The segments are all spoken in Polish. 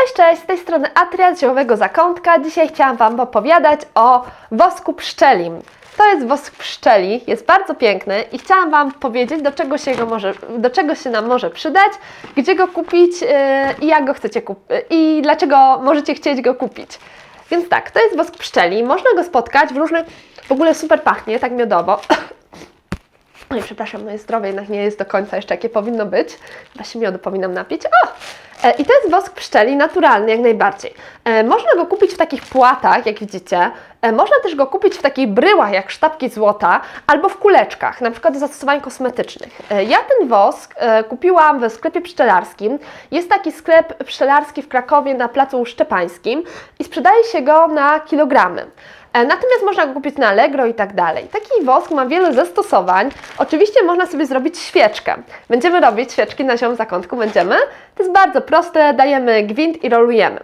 Cześć, cześć, z tej strony Atria z Ziołowego Zakątka. Dzisiaj chciałam Wam opowiadać o wosku pszczelim. To jest wosk pszczeli, jest bardzo piękny i chciałam Wam powiedzieć, do czego się, go może, do czego się nam może przydać, gdzie go kupić yy, i jak go chcecie kupić i dlaczego możecie chcieć go kupić. Więc tak, to jest wosk pszczeli, można go spotkać w różnych, w ogóle super pachnie, tak miodowo. Oj, przepraszam, moje zdrowie jednak nie jest do końca jeszcze jakie powinno być. Chyba się miodu powinnam napić. O! E, I to jest wosk pszczeli naturalny jak najbardziej. E, Można go kupić w takich płatach, jak widzicie. E, Można też go kupić w takich bryłach, jak sztabki złota, albo w kuleczkach, na przykład do zastosowań kosmetycznych. E, Ja ten wosk e, kupiłam w sklepie pszczelarskim. Jest taki sklep pszczelarski w Krakowie na Placu Szczepańskim i sprzedaje się go na kilogramy. Natomiast można go kupić na Allegro i tak dalej. Taki wosk ma wiele zastosowań. Oczywiście można sobie zrobić świeczkę. Będziemy robić świeczki na ziom zakątku, będziemy. To jest bardzo proste, dajemy gwint i rolujemy.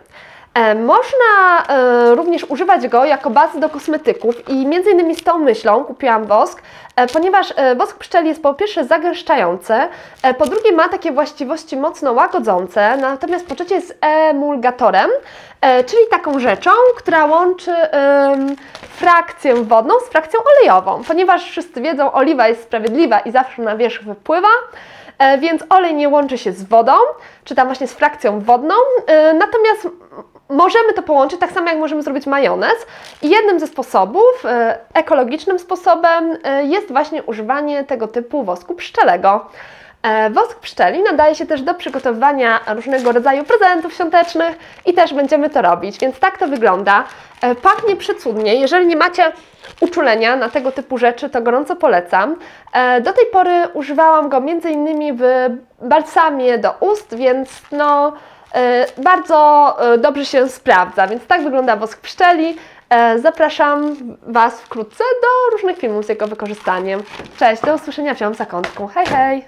E, Można e, również używać go jako bazy do kosmetyków i między innymi z tą myślą kupiłam wosk, e, ponieważ wosk pszczeli jest po pierwsze zagęszczający, po drugie ma takie właściwości mocno łagodzące, natomiast po trzecie jest emulgatorem, czyli taką rzeczą, która łączy frakcję wodną z frakcją olejową. Ponieważ wszyscy wiedzą, oliwa jest sprawiedliwa i zawsze na wierzch wypływa, więc olej nie łączy się z wodą, czy tam właśnie z frakcją wodną, natomiast możemy to połączyć tak samo jak możemy zrobić majonez i jednym ze sposobów, e, ekologicznym sposobem e, jest właśnie używanie tego typu wosku pszczelego. E, Wosk pszczeli nadaje się też do przygotowywania różnego rodzaju prezentów świątecznych i też będziemy to robić, więc tak to wygląda. Pachnie przecudnie. Jeżeli nie macie uczulenia na tego typu rzeczy, to gorąco polecam. Do tej pory używałam go m.in. w balsamie do ust, więc no bardzo e, dobrze się sprawdza. Więc tak wygląda wosk pszczeli. E, Zapraszam Was wkrótce do różnych filmów z jego wykorzystaniem. Cześć, do usłyszenia w Zakątku. Hej, hej!